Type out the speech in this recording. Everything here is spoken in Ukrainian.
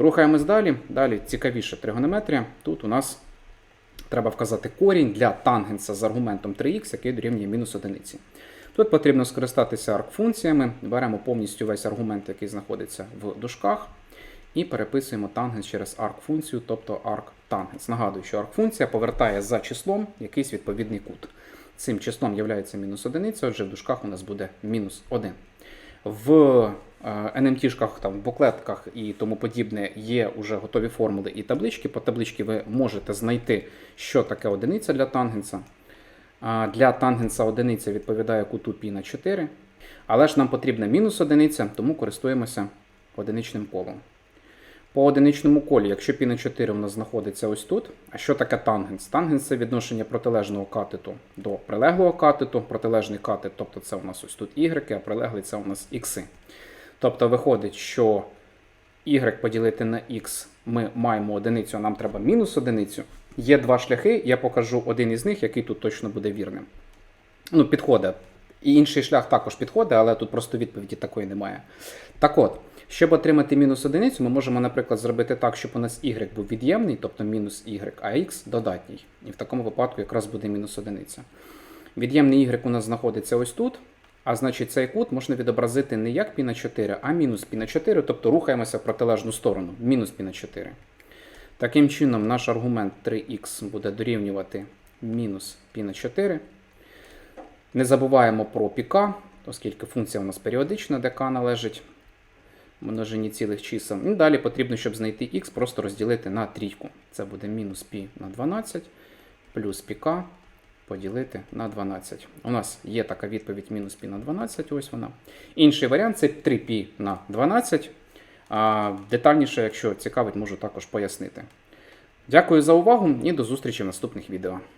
Рухаємось далі. Далі цікавіша тригонометрія. Тут у нас треба вказати корінь для тангенса з аргументом 3х, який дорівнює мінус одиниці. Тут потрібно скористатися арк-функціями. Беремо повністю весь аргумент, який знаходиться в дужках, і переписуємо тангенс через арк-функцію, тобто арк-тангенс. Нагадую, що арк-функція повертає за числом якийсь відповідний кут. Цим числом є мінус одиниця, отже, в дужках у нас буде мінус 1. В NMT-шках, там, буклетках і тому подібне є вже готові формули і таблички. По табличці ви можете знайти, що таке одиниця для тангенса. Для тангенса одиниця відповідає куту π на 4. Але ж нам потрібна мінус одиниця, тому користуємося одиничним колом. По одиничному колі, якщо π на 4 у нас знаходиться ось тут, а що таке тангенс? Тангенс це відношення протилежного катету до прилеглого катету. Протилежний катет, тобто це у нас ось тут y, а прилеглий це у нас ікси. Тобто виходить, що y поділити на x ми маємо одиницю, а нам треба мінус одиницю. Є два шляхи, я покажу один із них, який тут точно буде вірним. Ну, підходить. І інший шлях також підходить, але тут просто відповіді такої немає. Так от, щоб отримати мінус одиницю, ми можемо, наприклад, зробити так, щоб у нас y був від'ємний, тобто мінус y, а x додатній. І в такому випадку якраз буде мінус одиниця. Від'ємний y у нас знаходиться ось тут. А значить, цей кут можна відобразити не як π на 4, а мінус π на 4, тобто рухаємося в протилежну сторону, мінус π на 4. Таким чином, наш аргумент 3х буде дорівнювати мінус π на 4. Не забуваємо про піка, оскільки функція у нас періодична, де k належить множині цілих чисел. І далі потрібно, щоб знайти х, просто розділити на трійку. Це буде мінус π на 12 плюс піка поділити на 12. У нас є така відповідь мінус π на 12, ось вона. Інший варіант це 3π на 12. А детальніше, якщо цікавить, можу також пояснити. Дякую за увагу і до зустрічі в наступних відео.